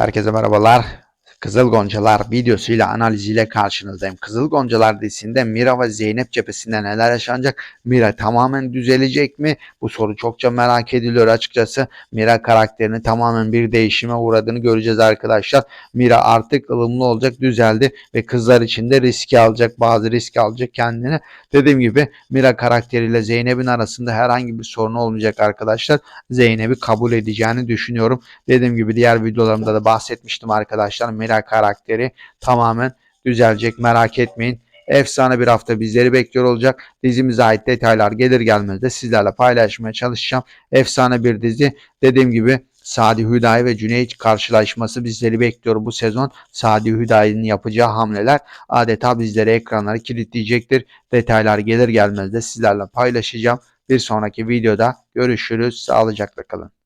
Herkese merhabalar. Kızıl Goncalar videosuyla analiziyle karşınızdayım. Kızıl Goncalar dizisinde Mira ve Zeynep cephesinde neler yaşanacak? Mira tamamen düzelecek mi? Bu soru çokça merak ediliyor açıkçası. Mira karakterini tamamen bir değişime uğradığını göreceğiz arkadaşlar. Mira artık ılımlı olacak, düzeldi ve kızlar için de riski alacak, bazı risk alacak kendini. Dediğim gibi Mira karakteriyle Zeynep'in arasında herhangi bir sorun olmayacak arkadaşlar. Zeynep'i kabul edeceğini düşünüyorum. Dediğim gibi diğer videolarımda da bahsetmiştim arkadaşlar. Mira karakteri tamamen düzelecek merak etmeyin. Efsane bir hafta bizleri bekliyor olacak. Dizimize ait detaylar gelir gelmez de sizlerle paylaşmaya çalışacağım. Efsane bir dizi. Dediğim gibi Sadi Hüdayi ve Cüneyt karşılaşması bizleri bekliyor bu sezon. Sadi Hüdayi'nin yapacağı hamleler adeta bizleri ekranları kilitleyecektir. Detaylar gelir gelmez de sizlerle paylaşacağım. Bir sonraki videoda görüşürüz. Sağlıcakla kalın.